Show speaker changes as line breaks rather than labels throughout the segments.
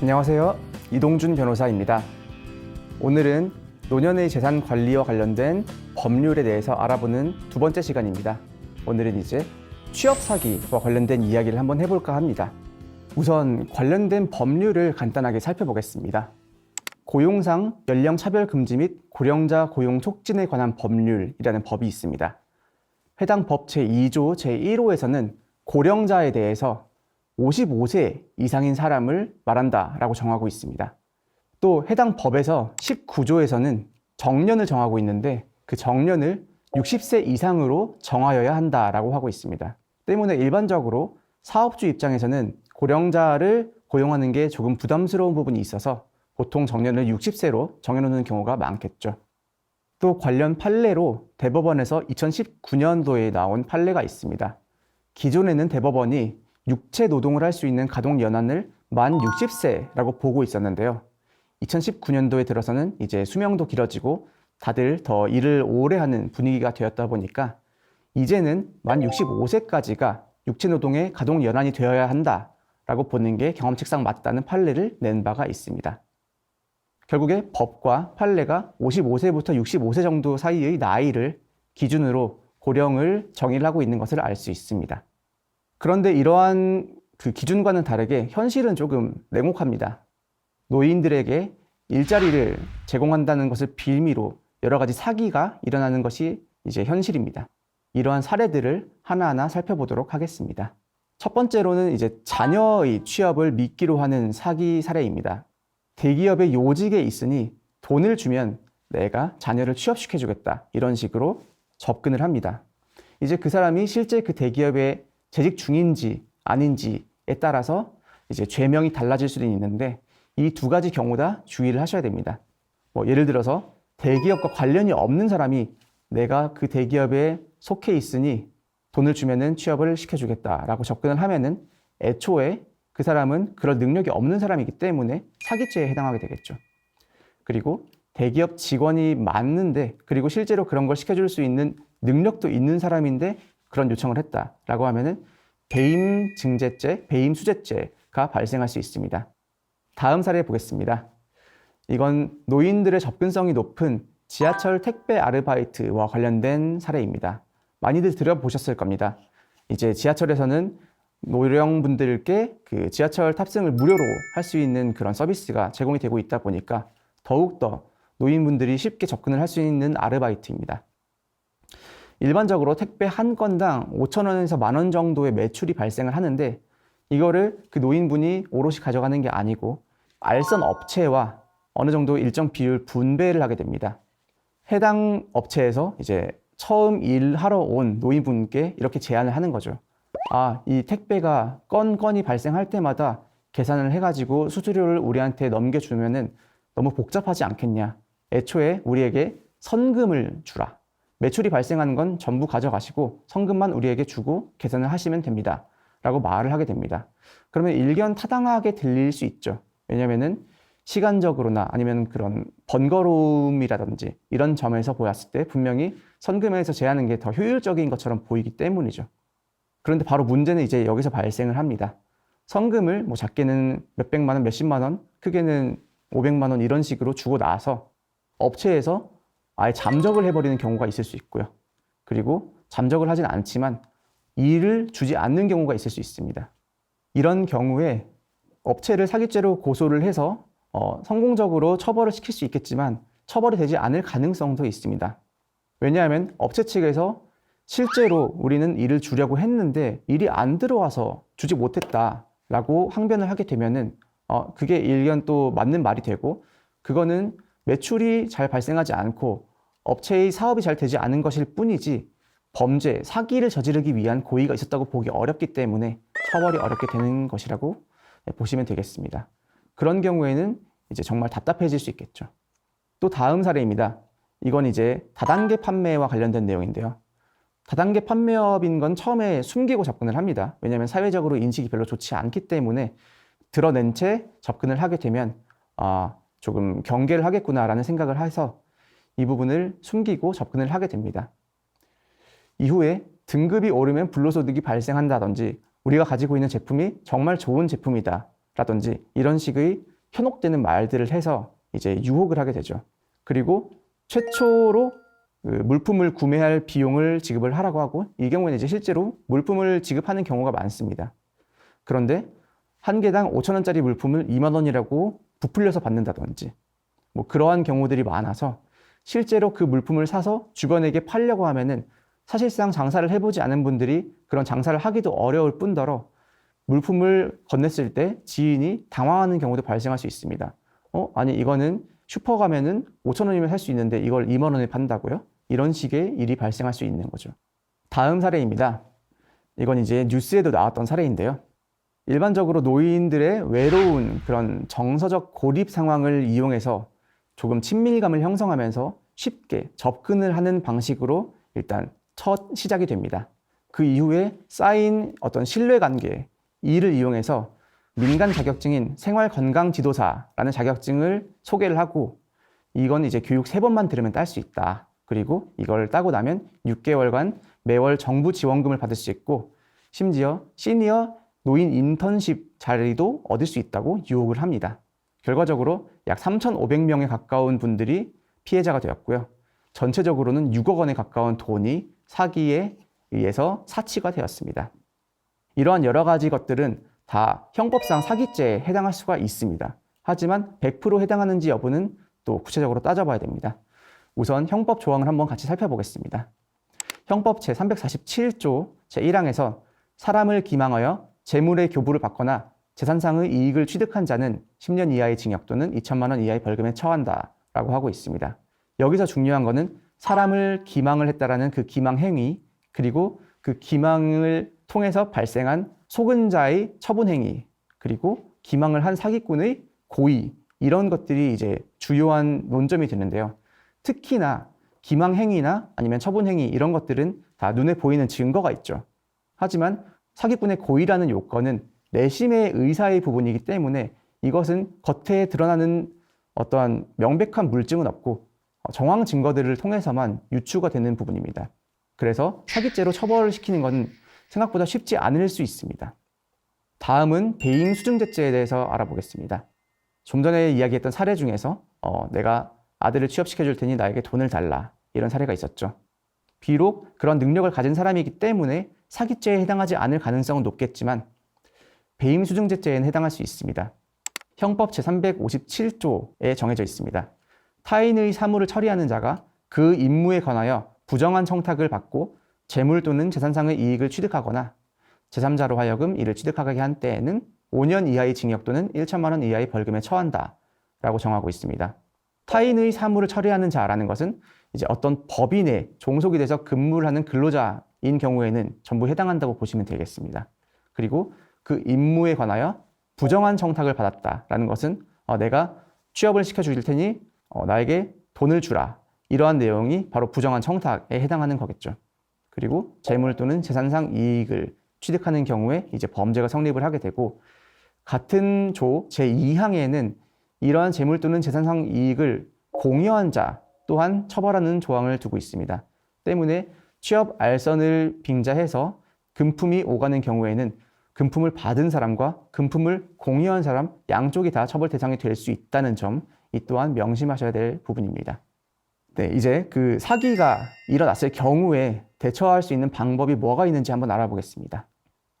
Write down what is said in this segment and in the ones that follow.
안녕하세요. 이동준 변호사입니다. 오늘은 노년의 재산 관리와 관련된 법률에 대해서 알아보는 두 번째 시간입니다. 오늘은 이제 취업 사기와 관련된 이야기를 한번 해볼까 합니다. 우선 관련된 법률을 간단하게 살펴보겠습니다. 고용상 연령 차별 금지 및 고령자 고용 촉진에 관한 법률이라는 법이 있습니다. 해당 법 제2조 제1호에서는 고령자에 대해서 55세 이상인 사람을 말한다라고 정하고 있습니다. 또 해당 법에서 19조에서는 정년을 정하고 있는데 그 정년을 60세 이상으로 정하여야 한다라고 하고 있습니다. 때문에 일반적으로 사업주 입장에서는 고령자를 고용하는 게 조금 부담스러운 부분이 있어서 보통 정년을 60세로 정해놓는 경우가 많겠죠. 또 관련 판례로 대법원에서 2019년도에 나온 판례가 있습니다. 기존에는 대법원이 육체 노동을 할 수 있는 가동 연한을 만 60세라고 보고 있었는데요. 2019년도에 들어서는 이제 수명도 길어지고 다들 더 일을 오래 하는 분위기가 되었다 보니까 이제는 만 65세까지가 육체 노동의 가동 연한이 되어야 한다라고 보는 게 경험칙상 맞다는 판례를 낸 바가 있습니다. 결국에 법과 판례가 55세부터 65세 정도 사이의 나이를 기준으로 고령을 정의를 하고 있는 것을 알 수 있습니다. 그런데 이러한 그 기준과는 다르게 현실은 조금 냉혹합니다. 노인들에게 일자리를 제공한다는 것을 빌미로 여러 가지 사기가 일어나는 것이 이제 현실입니다. 이러한 사례들을 하나하나 살펴보도록 하겠습니다. 첫 번째로는 이제 자녀의 취업을 미끼로 하는 사기 사례입니다. 대기업의 요직에 있으니 돈을 주면 내가 자녀를 취업시켜 주겠다. 이런 식으로 접근을 합니다. 이제 그 사람이 실제 그 대기업에 재직 중인지 아닌지에 따라서 이제 죄명이 달라질 수도 있는데 이 두 가지 경우 다 주의를 하셔야 됩니다. 뭐 예를 들어서 대기업과 관련이 없는 사람이 내가 그 대기업에 속해 있으니 돈을 주면은 취업을 시켜주겠다라고 접근을 하면은 애초에 그 사람은 그럴 능력이 없는 사람이기 때문에 사기죄에 해당하게 되겠죠. 그리고 대기업 직원이 맞는데 그리고 실제로 그런 걸 시켜줄 수 있는 능력도 있는 사람인데 그런 요청을 했다라고 하면은 배임 증제죄, 배임 수재죄가 발생할 수 있습니다. 다음 사례 보겠습니다. 이건 노인들의 접근성이 높은 지하철 택배 아르바이트와 관련된 사례입니다. 많이들 들어보셨을 겁니다. 이제 지하철에서는 노령분들께 그 지하철 탑승을 무료로 할 수 있는 그런 서비스가 제공이 되고 있다 보니까 더욱더 노인분들이 쉽게 접근을 할 수 있는 아르바이트입니다. 일반적으로 택배 한 건당 5천 원에서 만 원 정도의 매출이 발생을 하는데 이거를 그 노인분이 오롯이 가져가는 게 아니고 알선 업체와 어느 정도 일정 비율 분배를 하게 됩니다. 해당 업체에서 이제 처음 일하러 온 노인분께 이렇게 제안을 하는 거죠. 아, 이 택배가 건 건이 발생할 때마다 계산을 해가지고 수수료를 우리한테 넘겨주면은 너무 복잡하지 않겠냐. 애초에 우리에게 선금을 주라. 매출이 발생하는 건 전부 가져가시고 성금만 우리에게 주고 계산을 하시면 됩니다. 라고 말을 하게 됩니다. 그러면 일견 타당하게 들릴 수 있죠. 왜냐면은 시간적으로나 아니면 그런 번거로움이라든지 이런 점에서 보았을 때 분명히 선금에서 제하는 게 더 효율적인 것처럼 보이기 때문이죠. 그런데 바로 문제는 이제 여기서 발생을 합니다. 성금을 뭐 작게는 몇백만 원, 몇십만 원, 크게는 500만 원 이런 식으로 주고 나서 업체에서 아예 잠적을 해버리는 경우가 있을 수 있고요. 그리고 잠적을 하진 않지만 일을 주지 않는 경우가 있을 수 있습니다. 이런 경우에 업체를 사기죄로 고소를 해서 어, 성공적으로 처벌을 시킬 수 있겠지만 처벌이 되지 않을 가능성도 있습니다. 왜냐하면 업체 측에서 실제로 우리는 일을 주려고 했는데 일이 안 들어와서 주지 못했다라고 항변을 하게 되면은 어, 그게 일견 또 맞는 말이 되고 그거는 매출이 잘 발생하지 않고 업체의 사업이 잘 되지 않은 것일 뿐이지 범죄, 사기를 저지르기 위한 고의가 있었다고 보기 어렵기 때문에 처벌이 어렵게 되는 것이라고 보시면 되겠습니다. 그런 경우에는 이제 정말 답답해질 수 있겠죠. 또 다음 사례입니다. 이건 이제 다단계 판매와 관련된 내용인데요. 다단계 판매업인 건 처음에 숨기고 접근을 합니다. 왜냐하면 사회적으로 인식이 별로 좋지 않기 때문에 드러낸 채 접근을 하게 되면 아, 조금 경계를 하겠구나라는 생각을 해서 이 부분을 숨기고 접근을 하게 됩니다. 이후에 등급이 오르면 불로소득이 발생한다든지 우리가 가지고 있는 제품이 정말 좋은 제품이다 라든지 이런 식의 현혹되는 말들을 해서 이제 유혹을 하게 되죠. 그리고 최초로 그 물품을 구매할 비용을 지급을 하라고 하고 이 경우에는 이제 실제로 물품을 지급하는 경우가 많습니다. 그런데 한 개당 5천 원짜리 물품을 2만 원이라고 부풀려서 받는다든지 뭐 그러한 경우들이 많아서 실제로 그 물품을 사서 주변에게 팔려고 하면은 사실상 장사를 해보지 않은 분들이 그런 장사를 하기도 어려울 뿐더러 물품을 건넸을 때 지인이 당황하는 경우도 발생할 수 있습니다. 어? 아니 이거는 슈퍼 가면은 5천 원이면 살 수 있는데 이걸 2만 원에 판다고요? 이런 식의 일이 발생할 수 있는 거죠. 다음 사례입니다. 이건 이제 뉴스에도 나왔던 사례인데요. 일반적으로 노인들의 외로운 그런 정서적 고립 상황을 이용해서 조금 친밀감을 형성하면서 쉽게 접근을 하는 방식으로 일단 첫 시작이 됩니다. 그 이후에 쌓인 어떤 신뢰 관계, 이를 이용해서 민간 자격증인 생활 건강 지도사라는 자격증을 소개를 하고 이건 이제 교육 세 번만 들으면 딸 수 있다. 그리고 이걸 따고 나면 6개월간 매월 정부 지원금을 받을 수 있고 심지어 시니어 노인 인턴십 자리도 얻을 수 있다고 유혹을 합니다. 결과적으로 약 3,500명에 가까운 분들이 피해자가 되었고요. 전체적으로는 6억 원에 가까운 돈이 사기에 의해서 사치가 되었습니다. 이러한 여러 가지 것들은 다 형법상 사기죄에 해당할 수가 있습니다. 하지만 100% 해당하는지 여부는 또 구체적으로 따져봐야 됩니다. 우선 형법 조항을 한번 같이 살펴보겠습니다. 형법 제347조 제1항에서 사람을 기망하여 재물의 교부를 받거나 재산상의 이익을 취득한 자는 10년 이하의 징역 또는 2천만 원 이하의 벌금에 처한다라고 하고 있습니다. 여기서 중요한 것은 사람을 기망을 했다라는 그 기망 행위 그리고 그 기망을 통해서 발생한 속은 자의 처분 행위 그리고 기망을 한 사기꾼의 고의 이런 것들이 이제 주요한 논점이 되는데요. 특히나 기망 행위나 아니면 처분 행위 이런 것들은 다 눈에 보이는 증거가 있죠. 하지만 사기꾼의 고의라는 요건은 내심의 의사의 부분이기 때문에 이것은 겉에 드러나는 어떠한 명백한 물증은 없고 정황 증거들을 통해서만 유추가 되는 부분입니다. 그래서 사기죄로 처벌을 시키는 것은 생각보다 쉽지 않을 수 있습니다. 다음은 배임 수증제죄에 대해서 알아보겠습니다. 좀 전에 이야기했던 사례 중에서 어, 내가 아들을 취업시켜 줄 테니 나에게 돈을 달라 이런 사례가 있었죠. 비록 그런 능력을 가진 사람이기 때문에 사기죄에 해당하지 않을 가능성은 높겠지만 배임 수증제죄에는 해당할 수 있습니다. 형법 제357조에 정해져 있습니다. 타인의 사물을 처리하는 자가 그 임무에 관하여 부정한 청탁을 받고 재물 또는 재산상의 이익을 취득하거나 제3자로 하여금 이를 취득하게 한 때에는 5년 이하의 징역 또는 1천만 원 이하의 벌금에 처한다. 라고 정하고 있습니다. 타인의 사물을 처리하는 자라는 것은 이제 어떤 법인에 종속이 돼서 근무를 하는 근로자인 경우에는 전부 해당한다고 보시면 되겠습니다. 그리고 그 임무에 관하여 부정한 청탁을 받았다라는 것은 어, 내가 취업을 시켜줄 테니 어, 나에게 돈을 주라. 이러한 내용이 바로 부정한 청탁에 해당하는 거겠죠. 그리고 재물 또는 재산상 이익을 취득하는 경우에 이제 범죄가 성립을 하게 되고 같은 조 제2항에는 이러한 재물 또는 재산상 이익을 공여한 자 또한 처벌하는 조항을 두고 있습니다. 때문에 취업 알선을 빙자해서 금품이 오가는 경우에는 금품을 받은 사람과 금품을 공여한 사람 양쪽이 다 처벌 대상이 될 수 있다는 점 이 또한 명심하셔야 될 부분입니다. 네, 이제 그 사기가 일어났을 경우에 대처할 수 있는 방법이 뭐가 있는지 한번 알아보겠습니다.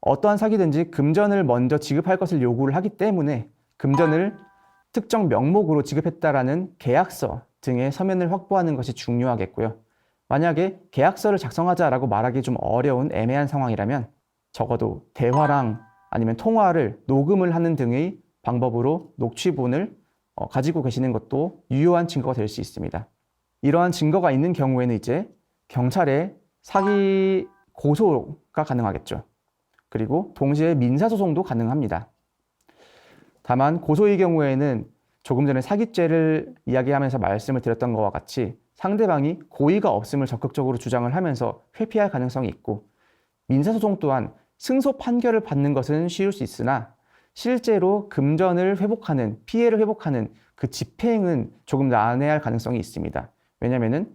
어떠한 사기든지 금전을 먼저 지급할 것을 요구를 하기 때문에 금전을 특정 명목으로 지급했다라는 계약서 등의 서면을 확보하는 것이 중요하겠고요. 만약에 계약서를 작성하자라고 말하기 좀 어려운 애매한 상황이라면 적어도 대화랑 아니면 통화를 녹음을 하는 등의 방법으로 녹취본을 어, 가지고 계시는 것도 유효한 증거가 될 수 있습니다. 이러한 증거가 있는 경우에는 이제 경찰에 사기 고소가 가능하겠죠. 그리고 동시에 민사소송도 가능합니다. 다만 고소의 경우에는 조금 전에 사기죄를 이야기하면서 말씀을 드렸던 것과 같이 상대방이 고의가 없음을 적극적으로 주장을 하면서 회피할 가능성이 있고 민사소송 또한 승소 판결을 받는 것은 쉬울 수 있으나 실제로 금전을 회복하는 피해를 회복하는 그 집행은 조금 난해할 가능성이 있습니다. 왜냐하면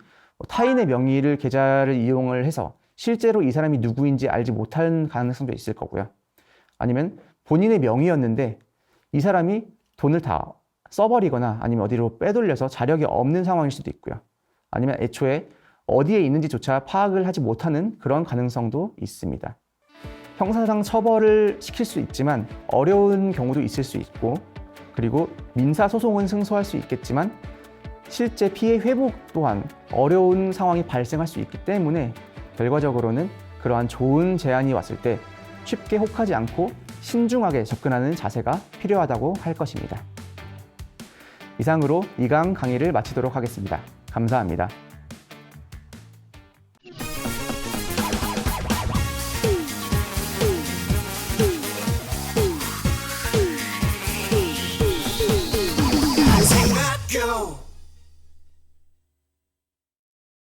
타인의 명의를 계좌를 이용을 해서 실제로 이 사람이 누구인지 알지 못하는 가능성도 있을 거고요. 아니면 본인의 명의였는데 이 사람이 돈을 다 써버리거나 아니면 어디로 빼돌려서 자력이 없는 상황일 수도 있고요. 아니면 애초에 어디에 있는지조차 파악을 하지 못하는 그런 가능성도 있습니다. 형사상 처벌을 시킬 수 있지만 어려운 경우도 있을 수 있고 그리고 민사 소송은 승소할 수 있겠지만 실제 피해 회복 또한 어려운 상황이 발생할 수 있기 때문에 결과적으로는 그러한 좋은 제안이 왔을 때 쉽게 혹하지 않고 신중하게 접근하는 자세가 필요하다고 할 것입니다. 이상으로 이강 강의를 마치도록 하겠습니다. 감사합니다.